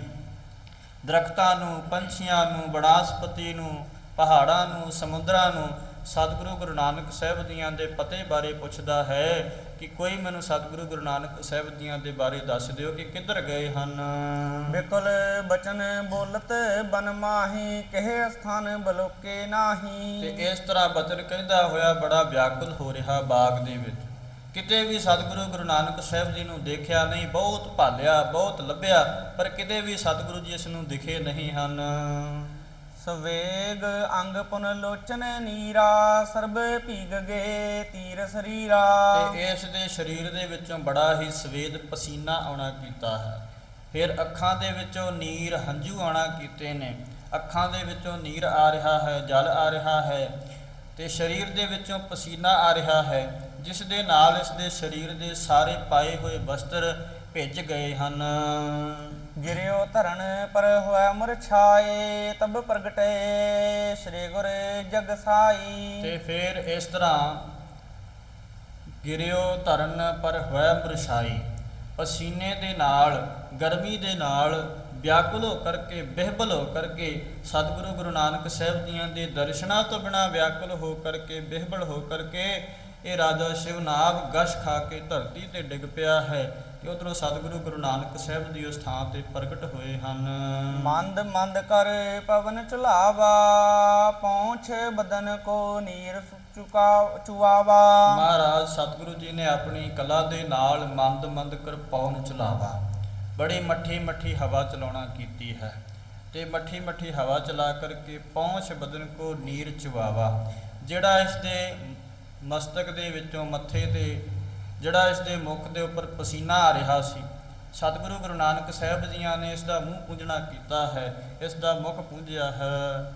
ਦਰਖਤਾਂ ਨੂੰ, ਪੰਛੀਆਂ ਨੂੰ, ਬਨਾਸਪਤੀ ਨੂੰ, ਪਹਾੜਾਂ ਨੂੰ, ਸਮੁੰਦਰਾਂ ਨੂੰ ਸਤਿਗੁਰੂ ਗੁਰੂ ਨਾਨਕ ਸਾਹਿਬ ਦੀਆਂ ਦੇ ਪਤੇ ਬਾਰੇ ਪੁੱਛਦਾ ਹੈ। ਕਿ ਕੋਈ ਮੈਨੂੰ ਸਤਿਗੁਰੂ ਗੁਰੂ ਨਾਨਕ ਸਾਹਿਬ ਜੀਆਂ ਦੇ ਬਾਰੇ ਦੱਸ ਦਿਓ ਕਿ ਕਿੱਧਰ ਗਏ ਹਨ। ਬਿਕਲ ਬਚਨ ਬੋਲਤ ਬਨ ਮਾਹੀ ਕਹੇ ਸਥਾਨ ਬਲੋਕੇ ਨਾਹੀ। ਤੇ ਇਸ ਤਰ੍ਹਾਂ ਬਚਨ ਕਹਿੰਦਾ ਹੋਇਆ ਬੜਾ ਵਿਆਕੁਲ ਹੋ ਰਿਹਾ ਬਾਗ ਦੇ ਵਿੱਚ। ਕਿਤੇ ਵੀ ਸਤਿਗੁਰੂ ਗੁਰੂ ਨਾਨਕ ਸਾਹਿਬ ਜੀ ਨੂੰ ਦੇਖਿਆ ਨਹੀਂ ਬਹੁਤ ਭਾਲਿਆ ਬਹੁਤ ਲੱਭਿਆ ਪਰ ਕਿਤੇ ਵੀ ਸਤਿਗੁਰੂ ਜੀ ਇਸ ਨੂੰ ਦਿਖੇ ਨਹੀਂ ਹਨ। ਸਵੇਗ ਅੰਗ ਪੁਨ ਲੋਚਨ ਨੀਰਾ, ਸਰਬ ਭੀਗ ਗਏ ਤੀਰ ਸਰੀਰਾ। ਤੇ ਇਸ ਦੇ ਸਰੀਰ ਦੇ ਵਿੱਚੋਂ ਬੜਾ ਹੀ ਸਵੇਦ ਪਸੀਨਾ ਆਉਣਾ ਕੀਤਾ ਹੈ। ਫਿਰ ਅੱਖਾਂ ਦੇ ਵਿੱਚੋਂ ਨੀਰ ਹੰਝੂ ਆਉਣਾ ਕੀਤੇ ਨੇ। ਅੱਖਾਂ ਦੇ ਵਿੱਚੋਂ ਨੀਰ ਆ ਰਿਹਾ ਹੈ, ਜਲ ਆ ਰਿਹਾ ਹੈ ਤੇ ਸਰੀਰ ਦੇ ਵਿੱਚੋਂ ਪਸੀਨਾ ਆ ਰਿਹਾ ਹੈ, ਜਿਸ ਦੇ ਨਾਲ ਇਸ ਦੇ ਸਰੀਰ ਦੇ ਸਾਰੇ ਪਾਏ ਹੋਏ ਵਸਤਰ ਭਿੱਜ ਗਏ ਹਨ। ਗਿਰਿਓ ਧਰਨ ਪਰ ਹੋਇ ਮੁਰ ਤਬ ਪ੍ਰਗਟੇ ਸ੍ਰੀ ਗੁਰ ਜਗ ਤੇ ਫਿਰ ਇਸ ਤਰ੍ਹਾਂ ਗਿਰਿਓ ਧਰਨ ਪਰ ਹੋਇਆ ਮਰਸ਼ਾਈ ਪਸੀਨੇ ਦੇ ਨਾਲ, ਗਰਮੀ ਦੇ ਨਾਲ, ਵਿਆਕੁਲ ਹੋ ਕਰਕੇ, ਬਿਹਬਲ ਹੋ ਕਰਕੇ, ਸਤਿਗੁਰੂ ਗੁਰੂ ਨਾਨਕ ਸਾਹਿਬ ਜੀਆਂ ਦੇ ਦਰਸ਼ਨਾਂ ਤੋਂ ਬਿਨਾ ਵਿਆਕੁਲ ਹੋ ਕਰਕੇ, ਬਿਹਬਲ ਹੋ ਕਰਕੇ, ਇਹ ਰਾਜਾ ਸ਼ਿਵਨਾਭ ਗਸ਼ ਖਾ ਕੇ ਧਰਤੀ ਤੇ ਡਿੱਗ ਪਿਆ ਹੈ। ਤੇ ਉਧਰੋਂ ਸਤਿਗੁਰੂ ਗੁਰੂ ਨਾਨਕ ਸਾਹਿਬ ਦੀ ਉਸ ਥਾਂ ਤੇ ਪ੍ਰਗਟ ਹੋਏ ਹਨ। ਮੰਦ ਮੰਦ ਕਰ ਪਵਨ ਚਲਾਵਾ ਪਹੁੰਚ ਬਦਨ ਕੋ ਨੀਰ ਚੁਕਾ ਚੁਆਵਾ। ਮਹਾਰਾਜ ਸਤਿਗੁਰੂ ਜੀ ਨੇ ਆਪਣੀ ਕਲਾ ਦੇ ਨਾਲ ਮੰਦ ਮੰਦ ਕਰ ਪੌਣ ਚਲਾਵਾ ਬੜੀ ਮੱਠੀ ਮੱਠੀ ਹਵਾ ਚਲਾਉਣਾ ਕੀਤੀ ਹੈ ਤੇ ਮੱਠੀ ਮੱਠੀ ਹਵਾ ਚਲਾ ਕਰਕੇ ਪਹੁੰਚ ਬਦਨ ਕੋ ਨੀਰ ਚਵਾਵਾ ਜਿਹੜਾ ਇਸ ਦੇ ਮਸਤਕ ਦੇ ਵਿੱਚੋਂ ਮੱਥੇ ਤੇ ਜਿਹੜਾ ਇਸ ਦੇ ਮੁਖ ਦੇ ਉੱਪਰ ਪਸੀਨਾ ਆ ਰਿਹਾ ਸੀ। ਸਤਿਗੁਰੂ ਗੁਰੂ ਨਾਨਕ ਸਾਹਿਬ ਜੀਆਂ ਨੇ ਇਸ ਦਾ ਮੂੰਹ ਪੂੰਝਣਾ ਕੀਤਾ ਹੈ, ਇਸ ਦਾ ਮੁਖ ਪੂੰਝਿਆ ਹੈ।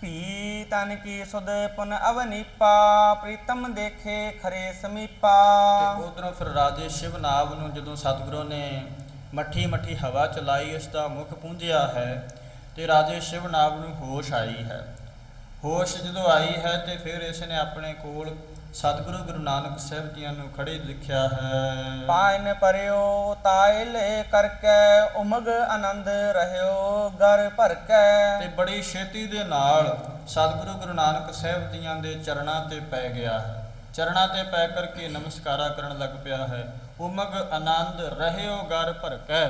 ਪੀ ਤਨ ਕੀ ਸੁਧ ਪੁਨ ਅਵਨੀਪਾ, ਪ੍ਰੀਤਮ ਦੇਖੇ ਖਰੇ ਸਮੀਪਾ। ਤੇ ਉਧਰੋਂ ਫਿਰ ਰਾਜੇ ਸ਼ਿਵਨਾਭ ਨੂੰ ਜਦੋਂ ਸਤਿਗੁਰੂ ਨੇ ਮੱਠੀ ਮੱਠੀ ਹਵਾ ਚਲਾਈ, ਇਸ ਦਾ ਮੁਖ ਪੂੰਝਿਆ ਹੈ, ਤੇ ਰਾਜੇ ਸ਼ਿਵਨਾਭ ਨੂੰ ਹੋਸ਼ ਆਈ ਹੈ। ਹੋਸ਼ ਜਦੋਂ ਆਈ ਹੈ ਤੇ ਫਿਰ ਇਸ ਨੇ ਆਪਣੇ ਕੋਲ ਸਤਿਗੁਰੂ ਗੁਰੂ ਨਾਨਕ ਸਾਹਿਬ ਜੀਆਂ ਨੂੰ ਖੜੇ ਲਿਖਿਆ ਹੈ। ਪਾਇਨ ਪਰਿਓ ਤਾਇਲੇ ਕਰਕੇ ਉਮਗ ਆਨੰਦ ਰਹਿਓ ਗਰ ਭਰ ਤੇ ਬੜੀ ਛੇਤੀ ਦੇ ਨਾਲ ਸਤਿਗੁਰੂ ਗੁਰੂ ਨਾਨਕ ਸਾਹਿਬ ਜੀਆਂ ਦੇ ਚਰਨਾਂ ਤੇ ਪੈ ਗਿਆ ਹੈ। ਚਰਨਾਂ ਤੇ ਪੈ ਕਰਕੇ ਨਮਸਕਾਰਾ ਕਰਨ ਲੱਗ ਪਿਆ ਹੈ। ਉਮਗ ਆਨੰਦ ਰਹਿਓ ਗਰ ਭਰ ਕੇ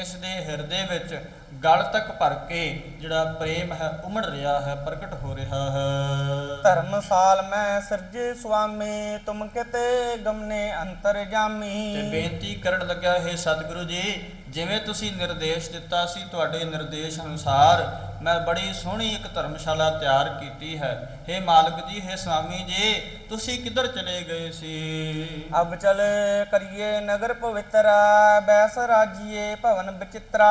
ਇਸ ਦੇ ਹਿਰਦੇ ਵਿੱਚ ਗਲ ਤੱਕ ਭਰ ਕੇ ਜਿਹੜਾ ਪ੍ਰੇਮ ਹੈ ਉਮੜ ਰਿਹਾ ਹੈ ਪ੍ਰਗਟ ਹੋ ਰਿਹਾ ਹੈ। ਧਰਮਸਾਲ ਮੈਂ ਸਿਰਜੇ ਸੁਆਮੀ ਤੁਮ ਕਿਤੇ ਗਮਨੇ ਅੰਤਰ ਜਾਮੀ। ਤੇ ਬੇਨਤੀ ਕਰਨ ਲੱਗਾ ਹੈ ਸਤਿਗੁਰੂ ਜੀ ਜਿਵੇਂ ਤੁਸੀਂ ਨਿਰਦੇਸ਼ ਦਿੱਤਾ ਸੀ ਤੁਹਾਡੇ ਨਿਰਦੇਸ਼ ਅਨੁਸਾਰ ਮੈਂ ਬੜੀ ਸੋਹਣੀ ਇੱਕ ਧਰਮਸ਼ਾਲਾ ਤਿਆਰ ਕੀਤੀ ਹੈ। हे ਮਾਲਕ ਜੀ हे ਸਵਾਮੀ ਜੀ ਤੁਸੀਂ ਕਿੱਧਰ ਚਲੇ ਗਏ ਸੀ? ਅਬ ਚਲ ਕਰੀਏ ਨਗਰ ਪਵਿੱਤਰ ਬੈਸ ਰਾਜੀਏ ਭਵਨ ਤੇ ਵਿਚਿਤਰਾ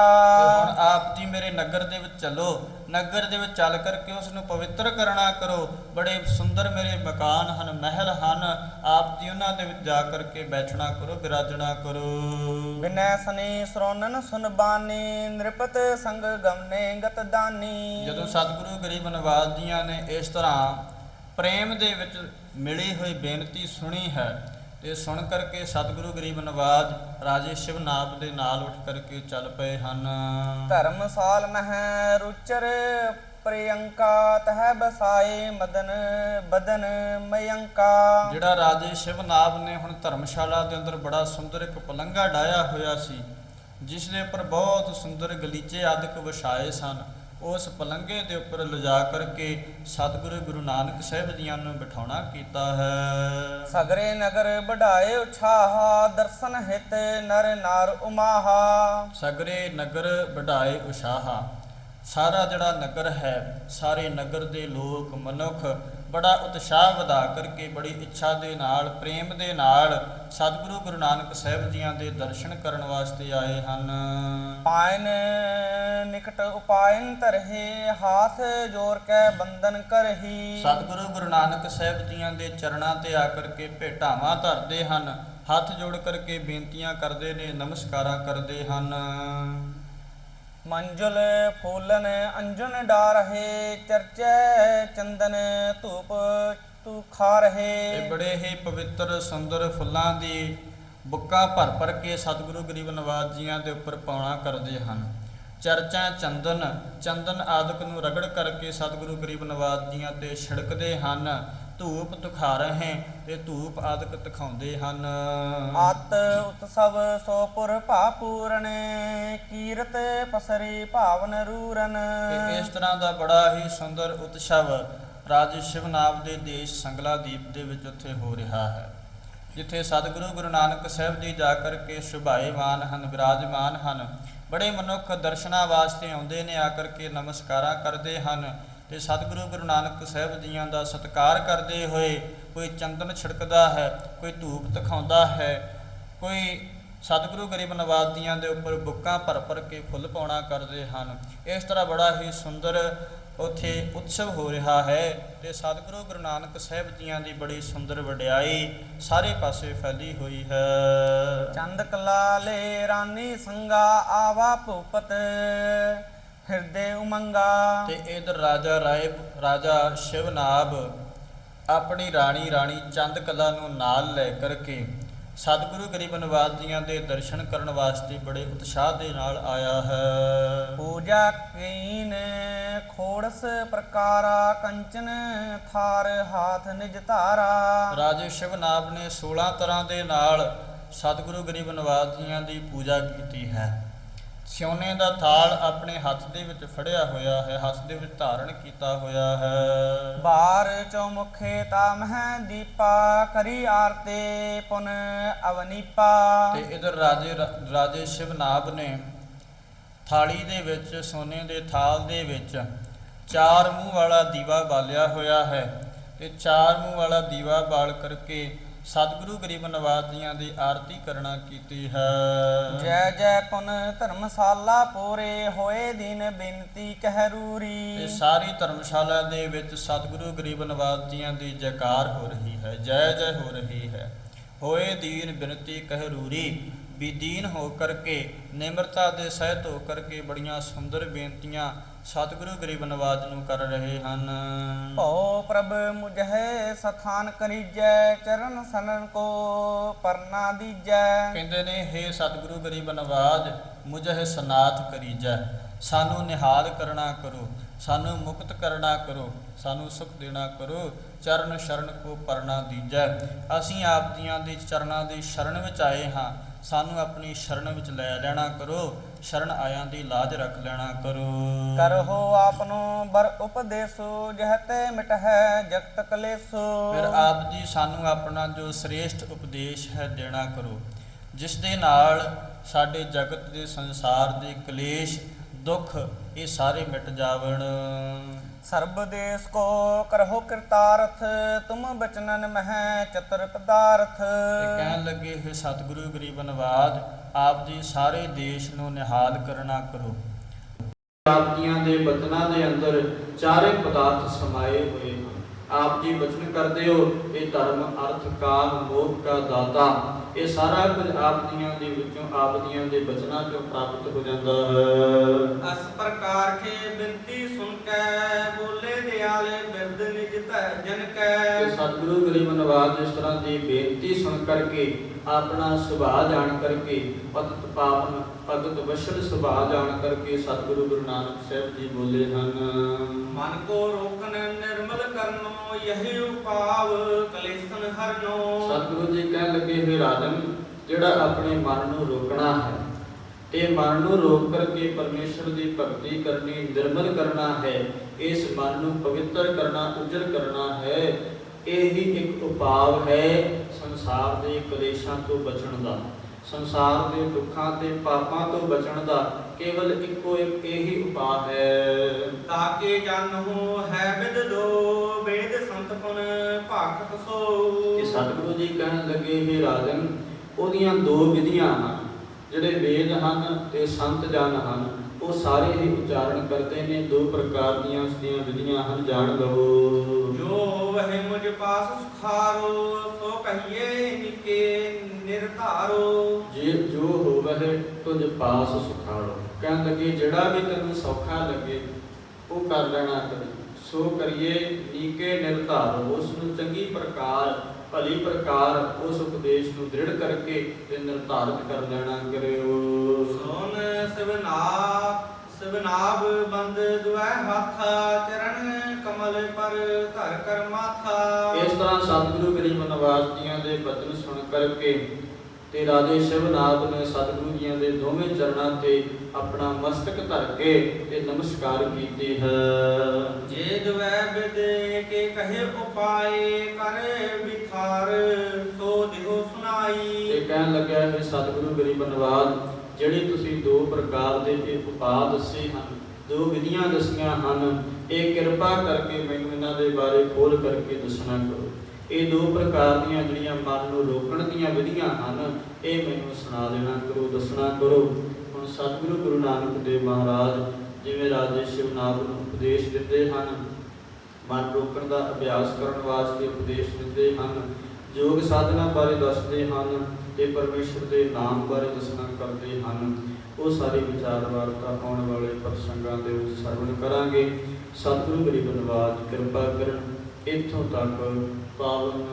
ਹੁਣ ਆਪ ਜੀ ਮੇਰੇ ਨਗਰ ਦੇ ਵਿੱਚ ਚੱਲੋ। ਨਗਰ ਦੇ ਵਿੱਚ ਚੱਲ ਕਰਕੇ ਉਸ ਨੂੰ ਪਵਿੱਤਰ ਕਰਨਾ ਕਰੋ। ਬੜੇ ਸੁੰਦਰ ਮੇਰੇ ਮਕਾਨ ਹਨ ਮਹਿਲ ਹਨ। ਆਪ ਜੀ ਉਹਨਾਂ ਦੇ ਵਿੱਚ ਜਾ ਕਰਕੇ ਬੈਠਣਾ ਕਰੋ ਬਿਰਾਜਣਾ ਕਰੋ। ਬਿਨੈ ਸਨੀ ਸਰੋਨਨ ਸੁਨਬਾਨੀ ਨਿਰਪਤ ਸੰਗ ਗਮਨੇ ਗਤ ਦਾਨੀ। ਜਦੋਂ ਸਤਿਗੁਰੂ ਗਰੀਬ ਨਵਾਜ਼ ਜੀਆਂ ਨੇ ਇਸ ਤਰ੍ਹਾਂ ਪ੍ਰੇਮ ਦੇ ਵਿੱਚ ਮਿਲੀ ਹੋਈ ਬੇਨਤੀ ਸੁਣੀ ਹੈ ਤੇ ਸੁਣ ਕਰਕੇ ਸਤਿਗੁਰੂ ਗਰੀਬ ਨਵਾਜ਼ ਰਾਜੇ ਸ਼ਿਵਨਾਭ ਦੇ ਨਾਲ ਉੱਠ ਕਰਕੇ ਚੱਲ ਪਏ ਹਨ। ਧਰਮਸਾਲ ਮਹਿ ਰੁਚਰ ਪ੍ਰਿਯੰਕਾ ਤਹ ਬਸਾਏ ਮਦਨ ਬਦਨ ਮਯੰਕਾ। ਜਿਹੜਾ ਰਾਜੇ ਸ਼ਿਵਨਾਭ ਨੇ ਹੁਣ ਧਰਮਸ਼ਾਲਾ ਦੇ ਅੰਦਰ ਬੜਾ ਸੁੰਦਰ ਇੱਕ ਪਲੰਘਾ ਡਾਇਆ ਹੋਇਆ ਸੀ ਜਿਸ ਦੇ ਉੱਪਰ ਬਹੁਤ ਸੁੰਦਰ ਗਲੀਚੇ ਆਦਿਕ ਵਿਛਾਏ ਸਨ। ਉਸ ਪਲੰਘੇ ਦੇ ਉੱਪਰ ਲਿਜਾ ਕਰਕੇ ਸਤਿਗੁਰੂ ਗੁਰੂ ਨਾਨਕ ਸਾਹਿਬ ਜੀਆਂ ਨੂੰ ਬਿਠਾਉਣਾ ਕੀਤਾ ਹੈ। ਸਗਰੇ ਨਗਰ ਵਢਾਏ ਉਛਾਹਾ ਦਰਸ਼ਨ ਹਿਤ ਨਰ ਨਾਰ ਉਮਾਹਾ। ਸਗਰੇ ਨਗਰ ਵਢਾਏ ਉਸ਼ਾਹਾ ਸਾਰਾ ਜਿਹੜਾ ਨਗਰ ਹੈ ਸਾਰੇ ਨਗਰ ਦੇ ਲੋਕ ਮਨੁੱਖ ਬੜਾ ਉਤਸ਼ਾਹ ਵਧਾ ਕਰਕੇ ਬੜੀ ਇੱਛਾ ਦੇ ਨਾਲ ਪ੍ਰੇਮ ਦੇ ਨਾਲ ਸਤਿਗੁਰੂ ਗੁਰੂ ਨਾਨਕ ਸਾਹਿਬ ਜੀਆਂ ਦੇ ਦਰਸ਼ਨ ਕਰਨ ਵਾਸਤੇ ਆਏ ਹਨ। ਪਾਇਨ ਨਿਕਟ ਉਪਾਇਨ ਤਰਹਿ ਹਾਥ ਜੋਰ ਕੇ ਬੰਧਨ ਕਰਹੀ। ਸਤਿਗੁਰੂ ਗੁਰੂ ਨਾਨਕ ਸਾਹਿਬ ਜੀਆਂ ਦੇ ਚਰਨਾਂ ਤੇ ਆ ਕਰਕੇ ਭੇਟਾਵਾਂ ਧਰਦੇ ਹਨ। ਹੱਥ ਜੋੜ ਕਰਕੇ ਬੇਨਤੀਆਂ ਕਰਦੇ ਨੇ ਨਮਸਕਾਰਾਂ ਕਰਦੇ ਹਨ। ਮੰਜੁਲ ਫੂਲਨ ਅੰਜਨ ਡਾਰਹੇ ਚਰਚੈ ਚੰਦਨ ਧੂਪ ਤੂ ਖਾ ਇਹ ਰਹੇ ਬੜੇ ਹੀ ਪਵਿੱਤਰ ਸੁੰਦਰ ਫੁੱਲਾਂ ਦੀ ਬੁੱਕਾ ਭਰ ਭਰ ਕੇ ਸਤਿਗੁਰੂ ਗਰੀਬ ਨਵਾਜ਼ ਜੀਆਂ ਦੇ ਉੱਪਰ ਪਾਉਣਾ ਕਰਦੇ ਹਨ। ਚਰਚਾ ਚੰਦਨ ਚੰਦਨ ਆਦਿਕ ਨੂੰ ਰਗੜ ਕਰਕੇ ਸਤਿਗੁਰੂ ਗਰੀਬ ਨਵਾਜ਼ ਜੀਆਂ ਤੇ ਛਿੜਕਦੇ ਹਨ। ਧੂਪ ਤੁਖਾ ਰਹੇ ਤੇ ਧੂਪ ਆਦਿਕ ਦਿਖਾਉਂਦੇ ਹਨ। ਆਤ ਉਤਸਵ ਸੋਪੁਰ ਭਾਪੂਰਨ ਕੀਰਤ ਪਸਰੀ ਭਾਵਨ ਰੂਰਨ। ਤੇ ਇਸ ਤਰ੍ਹਾਂ ਦਾ ਬੜਾ ਹੀ ਸੁੰਦਰ ਉਤਸਵ ਰਾਜੇ ਸ਼ਿਵਨਾਬ ਦੇ ਦੇਸ਼ ਸੰਗਲਾਦੀਪ ਦੇ ਵਿੱਚ ਉੱਥੇ ਹੋ ਰਿਹਾ ਹੈ। ਜਿੱਥੇ ਸਤਿਗੁਰੂ ਗੁਰੂ ਨਾਨਕ ਸਾਹਿਬ ਜੀ ਜਾ ਕਰਕੇ ਸੁਭਾਏਮਾਨ ਹਨ ਵਿਰਾਜਮਾਨ ਹਨ, ਬੜੇ ਮਨੁੱਖ ਦਰਸ਼ਨਾਂ ਵਾਸਤੇ ਆਉਂਦੇ ਨੇ, ਆ ਕਰਕੇ ਨਮਸਕਾਰਾਂ ਕਰਦੇ ਹਨ ਤੇ ਸਤਿਗੁਰੂ ਗੁਰੂ ਨਾਨਕ ਸਾਹਿਬ ਜੀਆਂ ਦਾ ਸਤਿਕਾਰ ਕਰਦੇ ਹੋਏ ਕੋਈ ਚੰਦਨ ਛਿੜਕਦਾ ਹੈ, ਕੋਈ ਧੂਪ ਦਿਖਾਉਂਦਾ ਹੈ, ਕੋਈ ਸਤਿਗੁਰੂ ਗਰੀਬ ਨਵਾਜ਼ੀਆਂ ਦੇ ਉੱਪਰ ਬੁੱਕਾਂ ਭਰ ਭਰ ਕੇ ਫੁੱਲ ਪਾਉਣਾ ਕਰਦੇ ਹਨ। ਇਸ ਤਰ੍ਹਾਂ ਬੜਾ ਹੀ ਸੁੰਦਰ ਉੱਥੇ ਉਤਸਵ ਹੋ ਰਿਹਾ ਹੈ ਤੇ ਸਤਿਗੁਰੂ ਗੁਰੂ ਨਾਨਕ ਸਾਹਿਬ ਜੀਆਂ ਦੀ ਬੜੀ ਸੁੰਦਰ ਵਡਿਆਈ ਸਾਰੇ ਪਾਸੇ ਫੈਲੀ ਹੋਈ ਹੈ। ਚੰਦ ਕਲਾਲੇ ਰਾਨੀ ਸੰਗਾ ਆਵਾ ਭੂਪਤ ਹਿਰਦੇ ਉਮੰਗਾ। ਤੇ ਇਧਰ ਰਾਜਾ ਰਾਏ ਰਾਜਾ ਸ਼ਿਵਨਾਬ ਆਪਣੀ ਰਾਣੀ ਰਾਣੀ ਚੰਦ ਕਲਾ ਨੂੰ ਨਾਲ ਲੈ ਕਰਕੇ ਸਤਿਗੁਰੂ ਗਰੀਬ ਨਿਵਾਜ ਜੀਆਂ ਦੇ ਦਰਸ਼ਨ ਕਰਨ ਵਾਸਤੇ ਬੜੇ ਉਤਸ਼ਾਹ ਦੇ ਨਾਲ ਆਇਆ ਹੈ। ਪੂਜਾ ਕੀਨ ਖੋੜਸ ਪ੍ਰਕਾਰਾ ਕੰਚਨ ਥਾਰ ਹਾਥ ਨਿਜ ਧਾਰਾ। ਰਾਜੇ ਸ਼ਿਵਨਾਬ ਨੇ 16 ਤਰ੍ਹਾਂ ਦੇ ਨਾਲ ਸਤਿਗੁਰੂ ਗਰੀਬ ਨਿਵਾਜ ਜੀਆਂ ਦੀ ਪੂਜਾ ਕੀਤੀ ਹੈ। ਸਿਉਨੇ ਦਾ ਥਾਲ ਆਪਣੇ ਹੱਥ ਦੇ ਵਿੱਚ ਫੜਿਆ ਹੋਇਆ ਹੈ ਹੱਥ ਦੇ ਵਿੱਚ ਧਾਰਨ ਕੀਤਾ ਹੋਇਆ ਹੈ। ਬਾਰ ਚੌਮੁਖੇ ਤਾਮਹਿ ਦੀਪਾ ਕਰੀ ਆਰਤੇ ਪੁਨ ਅਵਨੀਪਾ। ਤੇ ਇਧਰ ਰਾਜੇ ਰਾਜੇ ਸ਼ਿਵਨਾਬ ਨੇ ਥਾਲੀ ਦੇ ਵਿੱਚ ਸੋਨੇ ਦੇ ਥਾਲ ਦੇ ਵਿੱਚ ਚਾਰ ਮੂੰਹ ਵਾਲਾ ਦੀਵਾ ਬਾਲਿਆ ਹੋਇਆ ਹੈ ਤੇ ਚਾਰ ਮੂੰਹ ਵਾਲਾ ਦੀਵਾ ਬਾਲ ਕਰਕੇ ਸਤਿਗੁਰੂ ਗਰੀਬ ਨਵਾਜ ਜੀਆਂ ਦੀ ਆਰਤੀ ਕਰਨਾ ਕੀਤੀ ਹੈ। ਜੈ ਜੈ ਪੁਨ ਧਰਮਸ਼ਾਲਾ ਪੂਰੇ ਹੋਏ ਦਿਨ ਬੇਨਤੀ ਕਹਿਰੂਰੀ। ਤੇ ਸਾਰੀ ਧਰਮਸ਼ਾਲਾ ਦੇ ਵਿੱਚ ਸਤਿਗੁਰੂ ਗਰੀਬ ਨਵਾਜ ਜੀਆਂ ਦੀ ਜੈਕਾਰ ਹੋ ਰਹੀ ਹੈ ਜੈ ਜੈ ਹੋ ਰਹੀ ਹੈ। ਹੋਏ ਦੀਨ ਬਿਨਤੀ ਕਹਿਰੂਰੀ ਵੀ ਦੀਨ ਹੋ ਕਰਕੇ ਨਿਮਰਤਾ ਦੇ ਸਹਿਤ ਹੋ ਕਰਕੇ ਬੜੀਆਂ ਸੁੰਦਰ ਬੇਨਤੀਆਂ ਸਤਿਗੁਰੂ ਗਰੀਬ ਨਵਾਜ ਨੂੰ ਕਰ ਰਹੇ ਹਨ। ਭਉ ਪ੍ਰਭ ਮੁਝੈ ਸਥਾਨ ਕਰੀਜੈ ਚਰਨ ਸਨਨ ਕੋ ਪਰਨਾ ਦੀਜੈ। ਕਹਿੰਦੇ ਨੇ हे ਸਤਿਗੁਰੂ ਗਰੀਬ ਨਵਾਜ ਮੁਝੇ ਸਨਾਥ ਕਰੀਜੈ ਸਾਨੂੰ ਨਿਹਾਲ ਕਰਨਾ ਕਰੋ। ਸਾਨੂੰ ਮੁਕਤ ਕਰਨਾ ਕਰੋ ਸਾਨੂੰ ਸੁਖ ਦੇਣਾ ਕਰੋ ਚਰਨ ਸ਼ਰਨ ਕੋ ਪਰਣਾ ਦੀਜੈ। ਅਸੀਂ ਆਪ ਜੀਆਂ ਦੇ ਚਰਨਾਂ ਦੀ ਸ਼ਰਨ ਵਿੱਚ ਆਏ ਹਾਂ ਸਾਨੂੰ ਆਪਣੀ ਸ਼ਰਨ ਵਿੱਚ ਲੈ ਲੈਣਾ ਕਰੋ ਸ਼ਰਨ ਆਇਆਂ ਦੀ ਲਾਜ ਰੱਖ ਲੈਣਾ ਕਰੋ। ਕਰਹੁ ਆਪਨੋ ਬਰ ਉਪਦੇਸੋ ਜਹਤੇ ਮਿਟਹਿ ਜਗਤ ਕਲੇਸੋ। ਫਿਰ ਆਪ ਜੀ ਸਾਨੂੰ ਆਪਣਾ ਜੋ ਸ੍ਰੇਸ਼ਟ ਉਪਦੇਸ਼ ਹੈ ਦੇਣਾ ਕਰੋ ਜਿਸ ਦੇ ਨਾਲ ਸਾਡੇ ਜਗਤ ਦੇ ਸੰਸਾਰ ਦੇ ਕਲੇਸ਼ ਦੁੱਖ ਇਹ ਸਾਰੇ ਮਿਟ ਜਾਵਣ। ਸਰਬ ਦੇਸ ਕੋ ਕਰਹੁ ਕਿਰਤਾਰਥ ਤੁਮ ਬਚਨਨ ਮਹਿ ਚਤੁਰ ਪਦਾਰਥ। ਤੇ ਕਹਿਣ ਲੱਗੇ ਹੈ ਸਤਿਗੁਰੂ ਗਰੀਬ ਨਵਾਜ ਆਪ ਜੀ ਸਾਰੇ ਦੇਸ਼ ਨੂੰ ਨਿਹਾਲ ਕਰਨਾ ਕਰੋ। ਆਪ ਜੀਆਂ ਦੇ ਬਚਨਾਂ ਦੇ ਅੰਦਰ ਚਾਰੇ ਪਦਾਰਥ ਸਮਾਏ ਹੋਏ ਹਨ। ਆਪ ਜੀ ਬਚਨ ਕਰਦੇ ਹੋ ਇਹ ਧਰਮ ਅਰਥ ਕਾਮ ਮੋਖ ਦਾਤਾ। ਇਹ ਸਾਰਾ ਕੁਝ ਆਪ ਜੀਆਂ ਦੇ ਵਿੱਚੋਂ ਆਪ ਜੀਆਂ ਦੇ ਬਚਨਾਂ ਚੋਂ ਪ੍ਰਾਪਤ ਹੋ ਜਾਂਦਾ ਹੈ। ਅਸ ਪ੍ਰਕਾਰ ਕੇ ਬਿੰਤੀ ਸੁਨ ਕੈ ਬੋਲੇ ਦਿਆਲੇ ਬਿਰਦ ਨਿਜ ਧੈ ਜਨ ਕਿ। ਸਤਿਗੁਰੂ ਗਰੀਬ ਨਵਾਜ ਇਸ ਤਰ੍ਹਾਂ ਦੀ ਬੇਨਤੀ ਸੁਣ ਕਰਕੇ ਆਪਣਾ ਸੁਭਾਅ ਜਾਣ ਕਰਕੇ ਪਤਿਤ ਪਾਵਨ ਭਗਤ ਵਸ਼ਲ ਸੁਭਾਅ ਜਾਣ ਕਰਕੇ ਸਤਿਗੁਰੂ ਗੁਰੂ ਨਾਨਕ ਸਾਹਿਬ ਜੀ ਬੋਲੇ ਹਨ। ਮਨ ਕੋ ਰੋਕਨ ਨਿਰਮਲ ਕਰਨੋ ਯਹੀ ਉਪਾਵ ਕਲੇਸਨ ਹਰਨੋ। ਸਤਿਗੁਰੂ ਜੀ ਕਹਿਣ ਲੱਗੇ ਹੈ ਰਾਜਨ ਜਿਹੜਾ ਆਪਣੇ ਮਨ ਨੂੰ ਰੋਕਣਾ ਹੈ ਇਹ ਮਨ ਨੂੰ ਰੋਕ ਕਰਕੇ ਪਰਮੇਸ਼ਰ ਦੀ ਭਗਤੀ ਕਰਨੀ ਨਿਰਮਲ ਕਰਨਾ ਹੈ ਇਸ ਮਨ ਨੂੰ ਪਵਿੱਤਰ ਕਰਨਾ ਉਜਰ ਕਰਨਾ ਹੈ ਇਹ ਹੀ ਇੱਕ ਉਪਾਅ ਹੈ। ਸੰਸਾਰ ਦੇ ਕਲੇਸ਼ਾਂ ਤੋਂ ਬਚਣ ਦਾ ਸੰਸਾਰ ਦੇ ਦੁੱਖਾਂ ਤੇ ਪਾਪਾਂ ਤੋਂ ਬਚਣ ਦਾ ਕੇਵਲ ਇੱਕੋ ਇੱਕ ਇਹੀ ਉਪਾਅ ਹੈ। ਤਾਕੇ ਜਨ ਹੋ ਹੈ ਵਿਦ ਦੋ ਵੇਦ ਸੰਤ ਪੁਨ ਭਾਖਤ ਸੋ। ਕਿ ਸਤਿਗੁਰੂ ਜੀ ਕਹਿਣ ਲੱਗੇ ਇਹ ਰਾਜਨ ਉਹਦੀਆਂ ਦੋ ਵਿਧੀਆਂ ਹਨ ਜਿਹੜੇ ਵੇਦ ਹਨ ਤੇ ਸੰਤ ਜਨ ਹਨ ਉਹ ਸਾਰੇ ਹੀ ਉਚਾਰਨ ਕਰਦੇ ਨੇ ਦੋ ਪ੍ਰਕਾਰ ਦੀਆਂ ਉਸ ਦੀਆਂ ਵਿਧੀਆਂ ਹਨ ਜਾਣ ਲਵੋ। ਵਹਿ ਮੁਝ ਪਾਸ ਸੁਖਾਰੋ ਸੋ ਕਹੀਏ ਨਿਕੇ ਨਿਰਧਾਰੋ। ਜੇ ਜੋ ਹੋਵਹਿ ਤੁਝ ਪਾਸ ਸੁਖਾੜੋ ਕਹਿਣ ਲੱਗੇ ਜਿਹੜਾ ਵੀ ਤੈਨੂੰ ਸੌਖਾ ਲੱਗੇ ਉਹ ਕਰ ਲੈਣਾ ਕਰੀ ਸੋ ਕਰੀਏ ਨੀਕੇ ਨਿਰਧਾਰੋ ਉਸ ਨੂੰ ਚੰਗੀ ਪ੍ਰਕਾਰ ਭਲੀ ਪ੍ਰਕਾਰ ਉਸ ਉਪਦੇਸ਼ ਨੂੰ ਦ੍ਰਿੜ ਕਰਕੇ ਤੇ ਨਿਰਧਾਰਿਤ ਕਰ ਲੈਣਾ ਕਰਿਓ। ਸੋਨ ਸਿਵਨਾਬ ਸਿਵਨਾਬ ਬੰਦ ਦੁਐ ਹੱਥ ਧਰ ਕਰ ਮਾਥਾ। ਇਸ ਤਰ੍ਹਾਂ ਸਤਿਗੁਰੂ ਗਰੀਬ ਨਵਾਜ ਜੀਆਂ ਦੇ ਬਚਨ ਸੁਣ ਕਰਕੇ ਤੇ ਰਾਜੇ ਸ਼ਿਵਨਾਥ ਨੇ ਸਤਿਗੁਰੂ ਜੀਆਂ ਦੇ ਦੋਵੇਂ ਚਰਨਾਂ ਤੇ ਆਪਣਾ ਮਸਤਕ ਧਰ ਕੇ ਤੇ ਨਮਸਕਾਰ ਕੀਤੀ ਹੈ। ਜੇ ਦੁਐ ਬਿਦੇ ਕੇ ਕਹੇ ਉਪਾਏ ਕਰ ਵਿਥਾਰ ਸੋ ਦਿਓ ਸੁਨਾਈ ਤੇ ਕਹਿਣ ਲੱਗਿਆ ਹੈ ਸਤਿਗੁਰੂ ਗਰੀਬ ਨਵਾਜ ਜਿਹੜੀ ਤੁਸੀਂ ਦੋ ਪ੍ਰਕਾਰ ਦੇ ਇਹ ਉਪਾਅ ਦੱਸੇ ਹਨ ਜੋ ਵਿਧੀਆਂ ਦੱਸੀਆਂ ਹਨ, ਇਹ ਕਿਰਪਾ ਕਰਕੇ ਮੈਨੂੰ ਇਹਨਾਂ ਦੇ ਬਾਰੇ ਖੋਲ ਕਰਕੇ ਦੱਸਣਾ ਕਰੋ। ਇਹ ਦੋ ਪ੍ਰਕਾਰ ਦੀਆਂ ਜਿਹੜੀਆਂ ਮਨ ਨੂੰ ਰੋਕਣ ਦੀਆਂ ਵਿਧੀਆਂ ਹਨ, ਇਹ ਮੈਨੂੰ ਸੁਣਾ ਦੇਣਾ ਕਰੋ, ਦੱਸਣਾ ਕਰੋ। ਹੁਣ ਸਤਿਗੁਰੂ ਗੁਰੂ ਨਾਨਕ ਦੇਵ ਮਹਾਰਾਜ ਜਿਵੇਂ ਰਾਜੇ ਸ਼ਿਵਨਾਥ ਨੂੰ ਉਪਦੇਸ਼ ਦਿੰਦੇ ਹਨ, ਮਨ ਰੋਕਣ ਦਾ ਅਭਿਆਸ ਕਰਨ ਵਾਸਤੇ ਉਪਦੇਸ਼ ਦਿੰਦੇ ਹਨ, ਯੋਗ ਸਾਧਨਾ ਬਾਰੇ ਦੱਸਦੇ ਹਨ ਤੇ ਪਰਮੇਸ਼ਰ ਦੇ ਨਾਮ ਬਾਰੇ ਦੱਸਣਾ ਕਰਦੇ ਹਨ। ਉਹ ਸਾਰੀ ਵਿਚਾਰ ਵਾਰਤਾ ਆਉਣ ਵਾਲੇ ਪ੍ਰਸੰਗਾਂ ਦੇ ਵਿੱਚ ਸਰਵਣ ਕਰਾਂਗੇ। ਸਤਿਗੁਰੂ ਗਰੀਬ ਨਿਵਾਜ ਕਿਰਪਾ ਕਰਨ। ਇੱਥੋਂ ਤੱਕ ਪਾਵਨ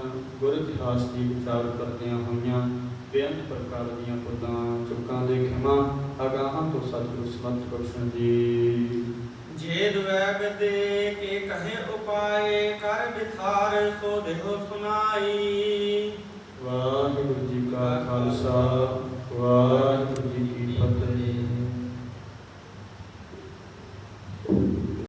ਗੁਰ ਇਤਿਹਾਸ ਦੀ ਵਿਚਾਰ ਕਰਦਿਆਂ ਹੋਈਆਂ ਬੇਅੰਤ ਪ੍ਰਕਾਰ ਦੀਆਂ ਪੁੱਤਾਂ ਚੁੱਕਾਂ ਦੇ ਖਿਮਾ ਅਗਾਹਾਂ ਤੋਂ ਸਤਿਗੁਰ ਸਮਰਥ ਬਖਸ਼ਣ ਜੀ। ਜੇ ਦੁਐਬ ਦੇ ਕੇ ਕਹੇ ਉਪਾਏ ਕਰ ਵਿਥਾਰ ਸੋ ਦੇਹੁ ਸੁਨਾਈ। ਵਾਹਿਗੁਰੂ ਜੀ ਕਾ ਖਾਲਸਾ ਵਾਹਿਗੁਰੂ